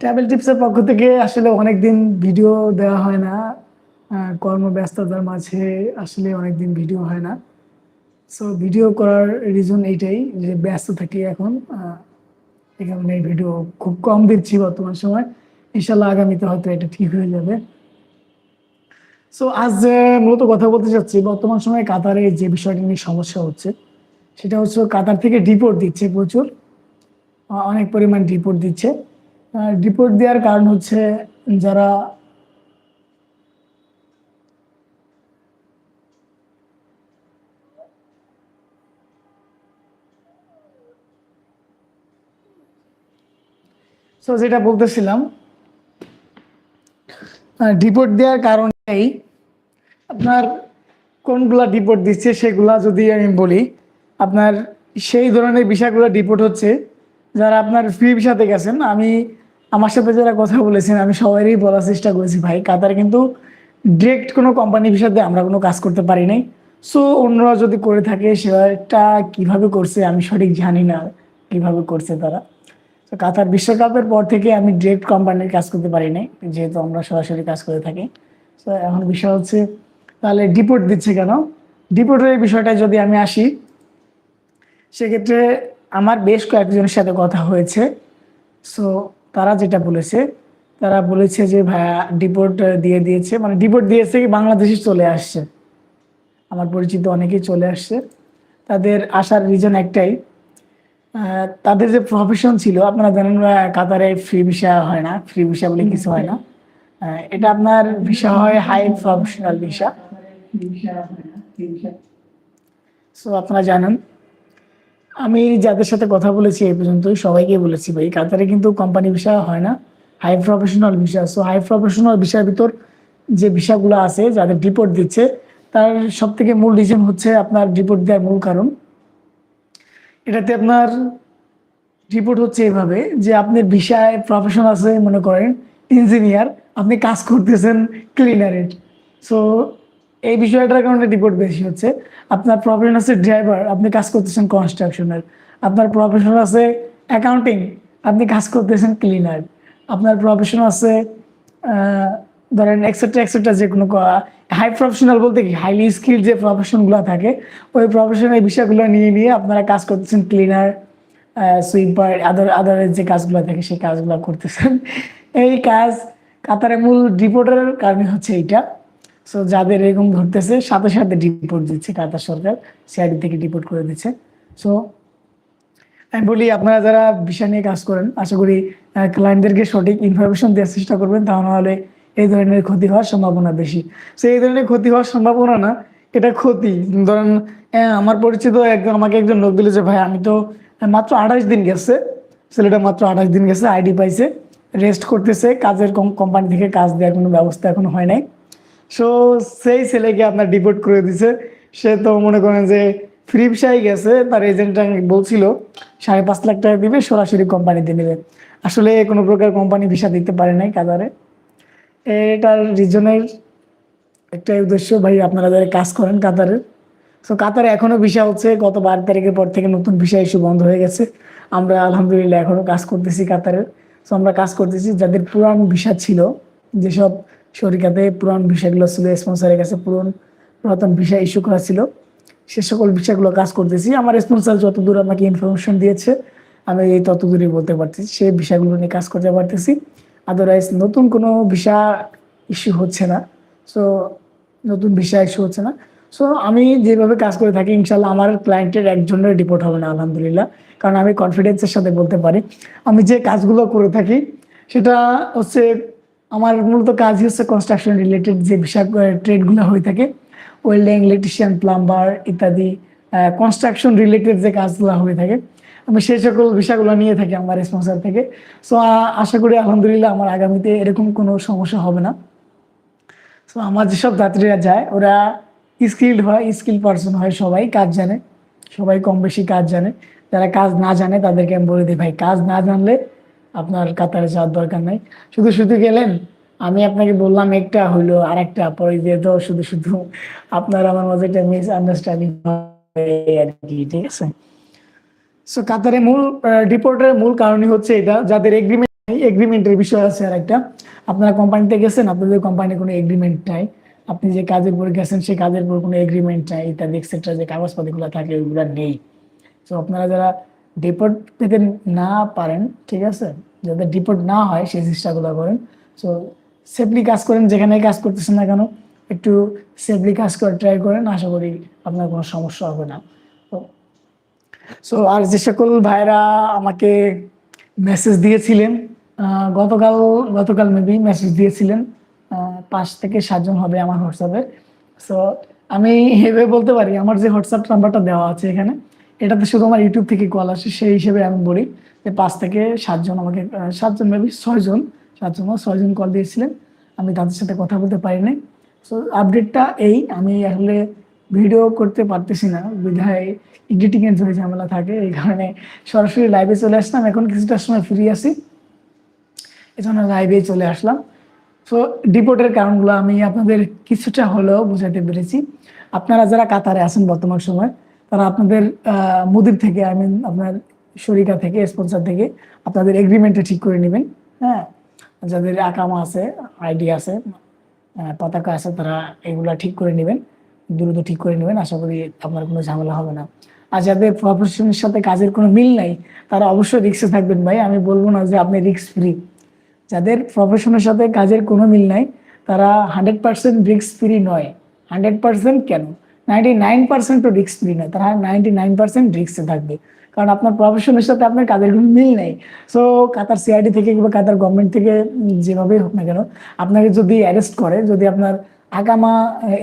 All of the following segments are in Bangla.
ট্রাভেল টিপসের পক্ষ থেকে আসলে অনেকদিন ভিডিও দেওয়া হয় না কর্মব্যস্ততার মাঝে আসলে অনেকদিন ভিডিও হয় না। সো ভিডিও করার রিজন এইটাই যে ব্যস্ত থাকি এখন এই কারণে ভিডিও খুব কম দিচ্ছি বর্তমান সময়। ইনশাল্লাহ আগামীতে হয়তো এটা ঠিক হয়ে যাবে। সো আজ মূলত কথা বলতে চাচ্ছি, বর্তমান সময়ে কাতারে যে বিষয়টি নিয়ে সমস্যা হচ্ছে, সেটা হচ্ছে কাতার থেকে ডিপোর্ট দিচ্ছে প্রচুর অনেক পরিমাণ ডিপোর্ট দিচ্ছে। ডিপোর্ট দেওয়ার কারণ হচ্ছে যারা সো যেটা বলতেছিলাম ডিপোর্ট দেওয়ার কারণ এই আপনার কোনগুলা ডিপোর্ট দিচ্ছে সেগুলা যদি আমি বলি, আপনার সেই ধরনের বিষয়গুলো ডিপোর্ট হচ্ছে যারা আপনার ফ্রি ভিসাতে গেছেন, আমি আমার সাথে যারা কথা বলেছেন, আমি সবারই বলার চেষ্টা করেছি, ভাই। কাতার কিন্তু ডিরেক্ট কোনো কোম্পানি ভিসাতে আমরা কোনো কাজ করতে পারি নাই। সো অন্যরা যদি করে থাকে, সেটা কীভাবে করছে, আমি সঠিক জানি না কীভাবে করছে তারা। তো কাতার বিশ্বকাপের পর থেকে আমি ডিরেক্ট কোম্পানির কাজ করতে পারি নাই, যেহেতু আমরা সরাসরি কাজ করে থাকি। তো এখন বিষয় হচ্ছে, তাহলে ডিপোর্ট দিচ্ছে কেন? ডিপোর্টের বিষয়টা যদি আমি আসি, সেক্ষেত্রে আমার বেশ কয়েকজনের সাথে কথা হয়েছে। সো তারা যেটা বলেছে তারা বলেছে যে ভাইয়া ডিপোর্ট দিয়ে দিয়েছে। মানে ডিপোর্ট দিয়েছে কি বাংলাদেশে চলে আসছে? আমার পরিচিত অনেকেই চলে আসছে। তাদের আসার রিজন একটাই তাদের যে প্রফেশন ছিল আপনারা জানেন কাতারে ফ্রি ভিসা হয় না। ফ্রি ভিসা বলে কিছু হয় না। এটা আপনার ভিসা হয় হাই প্রফেশনাল ভিসা সো আপনারা জানেন আমি যাদের সাথে কথা বলেছি এই পর্যন্ত সবাইকে বলেছি ভাই। কাতারে কিন্তু কোম্পানি ভিসা হয় না high professional visa so high professional ভিসার ভিতর যে ভিসাগুলো আছে, যাদের ডিপোর্ট দিচ্ছে, তার সব থেকে মূল রিজন হচ্ছে আপনার ডিপোর্ট দেওয়ার মূল কারণ। এটাতে আপনার রিপোর্ট হচ্ছে এভাবে যে আপনি ভিসায় প্রফেশন আছে মনে করেন ইঞ্জিনিয়ার আপনি কাজ করতেছেন ক্লিনারের সো এই বিষয়টার কারণে রিপোর্ট বেশি হচ্ছে। আপনার প্রফেশন আছে ড্রাইভার আপনি কাজ করতেছেন কনস্ট্রাকশনের আপনার প্রফেশন আছে অ্যাকাউন্টিং আপনি কাজ করতেছেন ক্লিনার আপনার প্রফেশন আছে ধরেন এক্সেট্রা এক্সেট্রা যে কোনো হাই প্রফেশনাল বলতে কি? হাইলি স্কিল যে প্রফেশনগুলো থাকে, ওই প্রফেশনের বিষয়গুলো নিয়ে নিয়ে আপনারা কাজ করতেছেন ক্লিনার সুইপার আদার আদারের যে কাজগুলো থাকে সেই কাজগুলো করতেছেন। এই কাজ কাতারে মূল রিপোর্টারের কারণে হচ্ছে এইটা। সো যাদের এরকম ধরতেছে, সাথে সাথে রিপোর্ট দিচ্ছে কাতার সরকার সিআইডি থেকে ডিপোর্ট করে দিচ্ছে। সো আমি বলি, আপনারা যারা বিষয় নিয়ে কাজ করেন, আশা করি ক্লায়েন্টদেরকে সঠিক ইনফরমেশন দেওয়ার চেষ্টা করবেন তা নাহলে এই ধরনের ক্ষতি হওয়ার সম্ভাবনা বেশি। সো এই ধরনের ক্ষতি হওয়ার সম্ভাবনা না, এটা ক্ষতি। ধরেন আমার পরিচিত একজন, আমাকে একজন লোক দিল যে, ভাই, আমি তো মাত্র আঠাশ দিন গেছে। ছেলেটা মাত্র আঠাশ দিন গেছে আইডি পাইছে রেস্ট করতেছে, কাজের কোম্পানি থেকে কাজ দেওয়ার কোনো ব্যবস্থা এখনও হয় নাই। সো সেই ছেলেকে আপনার ডিপোর্ট করে দিছে। সে তো মনে করেন যে ফ্রি ভিসায় গেছে, তার এজেন্ট বলছিল, সাড়ে পাঁচ লাখ টাকা দিবে, সরাসরি কোম্পানিতে নেবে। আসলে কোনো প্রকার কোম্পানি ভিসা দিতে পারে নাই কাতারে। এটার রিজনের একটাই উদ্দেশ্য, ভাই, আপনারা যারা কাজ করেন কাতারের সো কাতারে এখনও ভিসা হচ্ছে, গত বারো তারিখের পর থেকে নতুন ভিসা ইস্যু বন্ধ হয়ে গেছে। আমরা আলহামদুলিল্লাহ এখনও কাজ করতেছি কাতারের সো আমরা কাজ করতেছি যাদের পুরান ভিসা ছিল, যেসব শরিকাতে পুরান ভিসাগুলো ছিল, স্পন্সরের কাছে পুরন পুরাতন ভিসা ইস্যু করা ছিল। সে সকল বিষয়গুলো কাজ করতেছি। আমার স্পন্সর যতদূর আমাকে ইনফরমেশন দিয়েছে, আমি এই ততদূরই বলতে পারতেছি। সেই বিষয়গুলো নিয়ে কাজ করতে পারতেছি। আদারওয়াইজ নতুন কোনো ভিসা ইস্যু হচ্ছে না। সো নতুন ভিসা ইস্যু হচ্ছে না। সো আমি যেভাবে কাজ করে থাকি ইনশাল্লাহ আমার ক্লায়েন্টের একজনের রিপোর্ট হবে না, আলহামদুলিল্লাহ। কারণ আমি কনফিডেন্সের সাথে বলতে পারি। আমি যে কাজগুলো করে থাকি, সেটা হচ্ছে আমার মূলত কাজই হচ্ছে কনস্ট্রাকশন রিলেটেড যে ভিসা ট্রেডগুলো হয়ে থাকে ওয়েল্ডিং ইলেকট্রিশিয়ান প্লাম্বার ইত্যাদি কনস্ট্রাকশন রিলেটেড যে কাজগুলো হয়ে থাকে। আমি সেই সকল বিষয়গুলো নিয়ে থাকি আমার স্পন্সর থেকে। সো আশা করি আলহামদুলিল্লাহ আমার আগামীতে এরকম কোনো সমস্যা হবে না। সো আমার যেসব যাত্রীরা যায়, ওরা স্কিল্ড হয় স্কিল পার্সন হয় সবাই, কাজ জানে। সবাই কম বেশি কাজ জানে। যারা কাজ না জানে, তাদেরকে আমি বলে দিই, ভাই, কাজ না জানলে আপনার কাতারে যাওয়ার দরকার নাই। শুধু শুধু গেলেন, আমি আপনাকে বললাম একটা হইল আর একটা পরে দিয়ে তো শুধু শুধু আপনার আমার মাঝে একটা মিস আন্ডারস্ট্যান্ডিং আর কি, ঠিক আছে? সো কাতারে মূল রিপোর্টের মূল কারণই হচ্ছে এটা, যাদের এগ্রিমেন্ট এগ্রিমেন্টের বিষয় আছে আর একটা আপনারা কোম্পানিতে গেছেন, আপনাদের কোম্পানির কোনো এগ্রিমেন্ট নাই। আপনি যে কাজের উপর গেছেন, সেই কাজের উপর কোনো এগ্রিমেন্ট নাই, ইত্যাদি এক্সেট্রা যে কাগজপাতিগুলো থাকে, ওইগুলো নেই। তো আপনারা যারা ডিপোর্ট পেতে না পারেন, ঠিক আছে? যাদের ডিপোর্ট না হয় সেই চেষ্টাগুলো করেন। সো সেফলি কাজ করেন, যেখানে কাজ করতেছেন না কেন, একটু সেফলি কাজ করে ট্রাই করেন, আশা করি আপনার কোনো সমস্যা হবে না। সো আর যে সকল ভাইরা আমাকে মেসেজ দিয়েছিলেন গতকাল গতকাল মেবি মেসেজ দিয়েছিলেন পাঁচ থেকে সাতজন হবে আমার হোয়াটসঅ্যাপে সো আমি এভাবে বলতে পারি, আমার যে হোয়াটসঅ্যাপ নাম্বারটা দেওয়া আছে এখানে এটাতে শুধু আমার ইউটিউব থেকে কল আসে, সেই হিসেবে আমি বলি যে পাঁচ থেকে সাতজন আমাকে সাতজন মেবি ছয়জন, সাতজন বা ছয়জন কল দিয়েছিলেন। আমি তাদের সাথে কথা বলতে পারি নাই সো আপডেটটা এই, আমি আসলে ভিডিও করতে পারতেছি না। বিধায় এডিটিং এর যে ঝামেলা থাকে, এই কারণে সরাসরি লাইভে চলে আসলাম। এখন কিছুটা সময় ফ্রি আছি এই জন্য লাইভে চলে আসলাম। সো ডিপোর্টের কারণগুলো আমি আপনাদের কিছুটা হলেও বোঝাতে পেরেছি। আপনারা যারা কাতারে আছেন বর্তমান সময় তারা আপনাদের মুদির থেকে আই মিন আপনার শরিকা থেকে স্পন্সর থেকে আপনাদের এগ্রিমেন্টটা ঠিক করে নেবেন হ্যাঁ? যাদের আকামা আছে আইডি আছে পতাকা আছে, তারা এগুলা ঠিক করে নেবেন, দ্রুত ঠিক করে নেবেন। আশা করি আপনার কোনো ঝামেলা হবে না। আর যাদের প্রফেশনের সাথে কাজের কোনো মিল নাই, তারা অবশ্যই রিক্সে থাকবেন, ভাই। আমি বলব না যে আপনি রিক্স ফ্রি যাদের প্রফেশনের সাথে কাজের কোনো মিল নাই, তারা হান্ড্রেড পার্সেন্ট রিক্স ফ্রি নয়। হান্ড্রেড পার্সেন্ট কেন? নাইনটি নাইন পার্সেন্টও রিক্স ফ্রি নয় তারা নাইনটি নাইন পার্সেন্ট রিক্সে থাকবে। কারণ আপনার প্রফেশনের সাথে আপনার কাজের কোনো মিল নেই। সো কাতার সিআইডি থেকে কিংবা কাতার গভর্নমেন্ট থেকে যেভাবেই হোক না কেন, আপনাকে যদি অ্যারেস্ট করে, যদি আপনার আগামা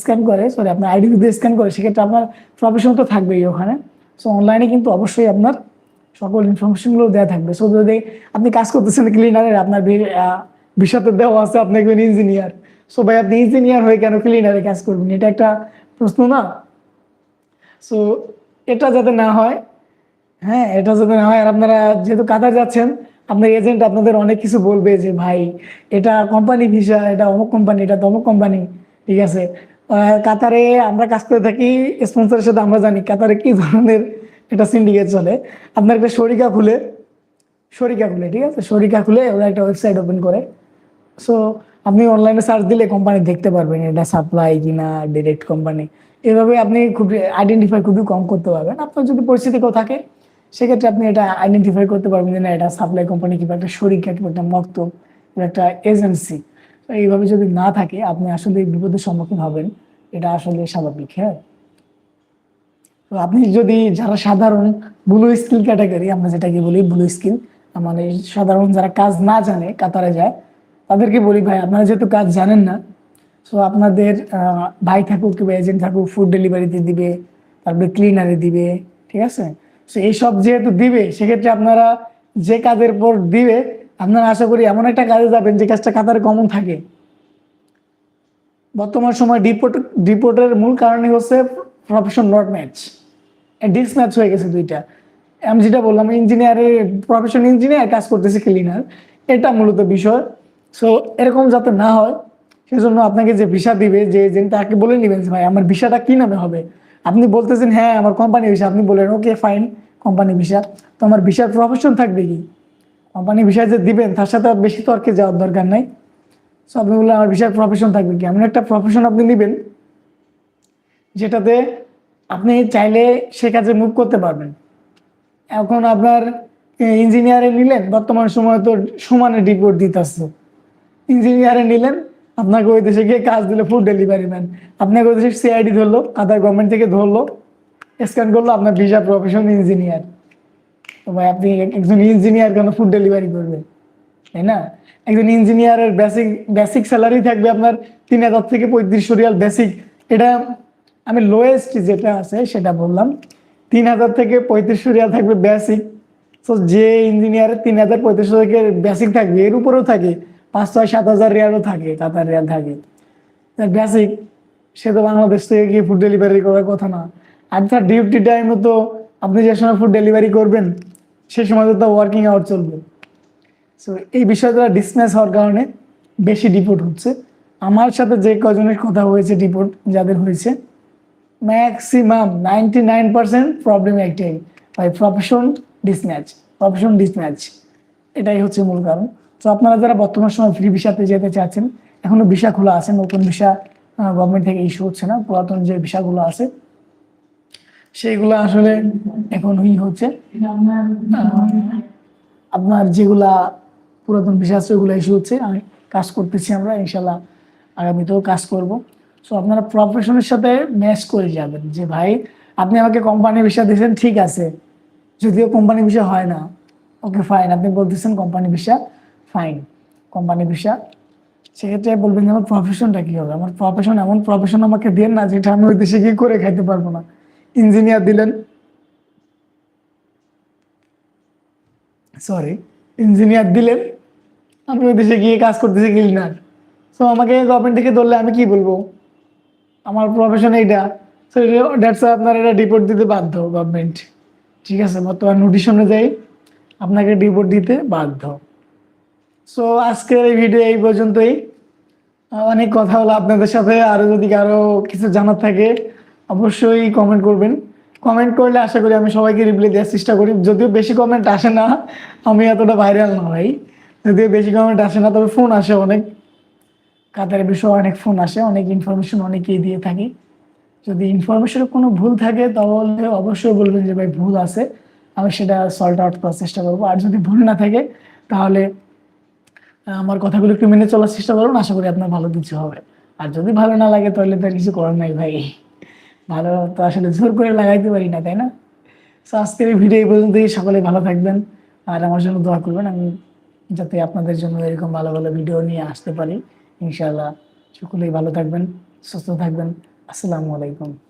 স্ক্যান করে সরি আপনার আইডি যদি স্ক্যান করে, সেক্ষেত্রে আপনার প্রফেশন তো থাকবেই ওখানে। সো অনলাইনে কিন্তু অবশ্যই আপনার সকল ইনফরমেশনগুলো দেওয়া থাকবে। সো যদি আপনি কাজ করতেছেন ক্লিনারের আপনার বিষয়তে দেওয়া আছে, আপনি একজন ইঞ্জিনিয়ার সো ভাই, আপনি ইঞ্জিনিয়ার হয়ে কেন ক্লিনারে কাজ করবেন? এটা একটা প্রশ্ন না? সো এটা যাতে না হয় হ্যাঁ এটা যাতে না হয়, আর আপনারা যেহেতু কাতার যাচ্ছেন, আপনার এজেন্ট আপনাদের অনেক কিছু বলবে যে, ভাই, এটা কোম্পানি ভিসা এটা অমুক কোম্পানি এটা তমুক কোম্পানি ঠিক আছে? কাতারে আমরা কাজ করে থাকি স্পন্সরের সাথে আমরা জানি কাতারে কি ধরনের এটা সিন্ডিকেট চলে। আপনার একটা শরিকা খুলে শরিকা খুলে, ঠিক আছে? শরিকা খুলে ওরা একটা ওয়েবসাইট ওপেন করে। সো আপনি অনলাইনে সার্চ দিলে কোম্পানি দেখতে পারবেন এটা সাপ্লাই কিনা ডিরেক্ট কোম্পানি এভাবে আপনি খুব আইডেন্টিফাই খুবই কম করতে পারবেন। আপনার যদি পরিস্থিতি কেউ থাকে, সেক্ষেত্রে আপনি এটা আইডেন্টিফাই করতে পারবেন যে না, এটা সাপ্লাই কোম্পানি কিংবা একটা শরিকা কিংবা একটা মক্তব কিংবা একটা এজেন্সি তো এইভাবে যদি না থাকে, আপনি আসলে বিপদের সম্মুখীন হবেন। এটা আসলে স্বাভাবিক হ্যাঁ? তো আপনি যদি যারা সাধারণ ব্লু স্কিল ক্যাটাগরি আমরা যেটাকে বলি ব্লু স্কিল মানে সাধারণ যারা কাজ না জানে, কাতারে যায় তাদেরকে বলি, ভাই, আপনারা যেহেতু কাজ জানেন না সো আপনাদের ভাই থাকুক কিংবা এজেন্ট থাকুক ফুড ডেলিভারিতে দিবে, তারপরে ক্লিনারে দিবে, ঠিক আছে? সো এইসব যেহেতু দিবে, সেক্ষেত্রে আপনারা যে কাজের পর দিবে, আপনারা আশা করি এমন একটা কাজে যাবেন যে কাজটা কাতারে কমন থাকে। বর্তমান সময় ডিপোর্ট ডিপোর্টের মূল কারণই হচ্ছে profession not match dismatch হয়ে গেছে দুইটা। আমি যেটা বললাম ইঞ্জিনিয়ারের প্রফেশন ইঞ্জিনিয়ার কাজ করতেছে ক্লিনার এটা মূলত বিষয়। সো এরকম যাতে না হয়, সেজন্য আপনাকে যে ভিসা দিবে, যে তাকে বলে নেবেন যে, ভাই, আমার ভিসাটা কি নামে হবে? আপনি বলতেছেন হ্যাঁ আমার কোম্পানি ভিসা আপনি বলেন ওকে ফাইন কোম্পানি ভিসা তো আমার ভিসার প্রফেশন থাকবে কি? কোম্পানি ভিসা যে দিবেন, তার সাথে বেশি তর্কে যাওয়ার দরকার নাই। সো আপনি বললেন, আমার ভিসার প্রফেশন থাকবে কি? এমন একটা প্রফেশন আপনি নেবেন, যেটাতে আপনি চাইলে সে কাজে মুভ করতে পারবেন। এখন আপনার ইঞ্জিনিয়ারে নিলেন, বর্তমান সময় তো সমানে ডিপোর্ট দিতেছে। ইঞ্জিনিয়ারে নিলেন, আপনাকে ওই দেশে গিয়ে কাজ দিলে ফুড ডেলিভারি ম্যান আপনাকে ওই দেশে সিআইডি ধরলো কাতার গভর্নমেন্ট থেকে ধরলো স্ক্যান করল, আপনার ভিসা প্রফেশন ইঞ্জিনিয়ার তো ভাই, আপনি একজন ইঞ্জিনিয়ার কেন ফুড ডেলিভারি করবেন? তাই না? একজন ইঞ্জিনিয়ারের বেসিক বেসিক স্যালারি থাকবে আপনার তিন হাজার থেকে পঁয়ত্রিশশো রিয়াল বেসিক এটা আমি লোয়েস্ট যেটা আছে সেটা বললাম। তিন হাজার থেকে পঁয়ত্রিশশো রিয়াল থাকবে বেসিক তো যে ইঞ্জিনিয়ারের তিন হাজার পঁয়ত্রিশশো থেকে বেসিক থাকবে, এর উপরেও থাকে। পাঁচ ছয় সাত হাজার রিয়ালও থাকে কাতার রিয়াল থাকে। বেসিক সে তো বাংলাদেশ থেকে গিয়ে ফুড ডেলিভারি করার কথা না। আর তার ডিউটি টাইমে তো আপনি যে সময় ফুড ডেলিভারি করবেন, সে সময় তো ওয়ার্কিং আওয়ার চলবে। সো এই বিষয়টা ডিসমিস হওয়ার কারণে বেশি ডিপোর্ট হচ্ছে। আমার সাথে যে কজনের কথা হয়েছে ডিপোর্ট যাদের হয়েছে maximum ninety nine percent problem একটাই প্রফেশন ডিসম্যাচ প্রফেশন ডিসম্যাচ এটাই হচ্ছে মূল কারণ। তো আপনারা যারা বর্তমান সময় ফ্রি ভিসাতে যেতে চাচ্ছেন, এখনও ভিসা খোলা আছে, নতুন ভিসা গভর্নমেন্ট থেকে ইস্যু হচ্ছে না, পুরাতন যে ভিসাগুলো আছে, সেইগুলো আসলে এখন ই হচ্ছে আপনার যেগুলা পুরাতন ভিসা আছে, ওগুলো ইস্যু হচ্ছে। আমি কাজ করতেছি আমরা, ইনশাল্লাহ আগামীতেও কাজ করব। সো আপনারা প্রফেশনের সাথে ম্যাচ করে যাবেন যে, ভাই, আপনি আমাকে কোম্পানি ভিসা দিয়েছেন, ঠিক আছে। যদিও কোম্পানি ভিসা হয় না ওকে ফাইন আপনি বলতেছেন company visa fine company visa সেক্ষেত্রে বলবেন যে আমার প্রফেশনটা কি হবে? আমার প্রফেশন এমন প্রফেশন আমাকে দেন না যেটা আমি ওই দেশে গিয়ে করে খাইতে পারব না। ইঞ্জিনিয়ার দিলেন। সরি ইঞ্জিনিয়ার দিলেন। আমি ওই দেশে গিয়ে কাজ করতেছি ক্লিনার সো আমাকে গভর্নমেন্ট থেকে ধরলে আমি কি বলব? আমার প্রফেশন এইটা। সো আপনার এটা রিপোর্ট দিতে বাধ্য গভর্নমেন্ট ঠিক আছে, বর্তমান নোটিশ অনুযায়ী আপনাকে রিপোর্ট দিতে বাধ্য। সো আজকের এই ভিডিও এই পর্যন্তই। অনেক কথা হলো আপনাদের সাথে। আরও যদি কারও কিছু জানার থাকে, অবশ্যই কমেন্ট করবেন। কমেন্ট করলে আশা করি আমি সবাইকে রিপ্লাই দেওয়ার চেষ্টা করি। যদিও বেশি কমেন্ট আসে না, আমি এতটা ভাইরাল না ভাই। যদিও বেশি কমেন্ট আসে না, তবে ফোন আসে অনেক। কাতারের বিষয়ে অনেক ফোন আসে, অনেক ইনফরমেশন অনেকেই দিয়ে থাকি। যদি ইনফরমেশনে কোনো ভুল থাকে, তাহলে অবশ্যই বলবেন যে, ভাই, ভুল আছে। আমি সেটা সল্ট আউট করার চেষ্টা করব। আর যদি ভুল না থাকে, তাহলে আমার কথাগুলো একটু মেনে চলার চেষ্টা করুন, আশা করি আপনার ভালো কিছু হবে। আর যদি ভালো না লাগে তাহলে তো কিছু করার নাই ভাই। ভালো তো আসলে জোর করে লাগাইতে পারি না, তাই না? তো আজকের এই ভিডিও এই পর্যন্তই, সকলে ভালো থাকবেন। আর আমার জন্য দোয়া করবেন, আমি যাতে আপনাদের জন্য এরকম ভালো ভালো ভিডিও নিয়ে আসতে পারি। ইনশাআল্লাহ, সকলেই ভালো থাকবেন, সুস্থ থাকবেন। আসসালামু আলাইকুম।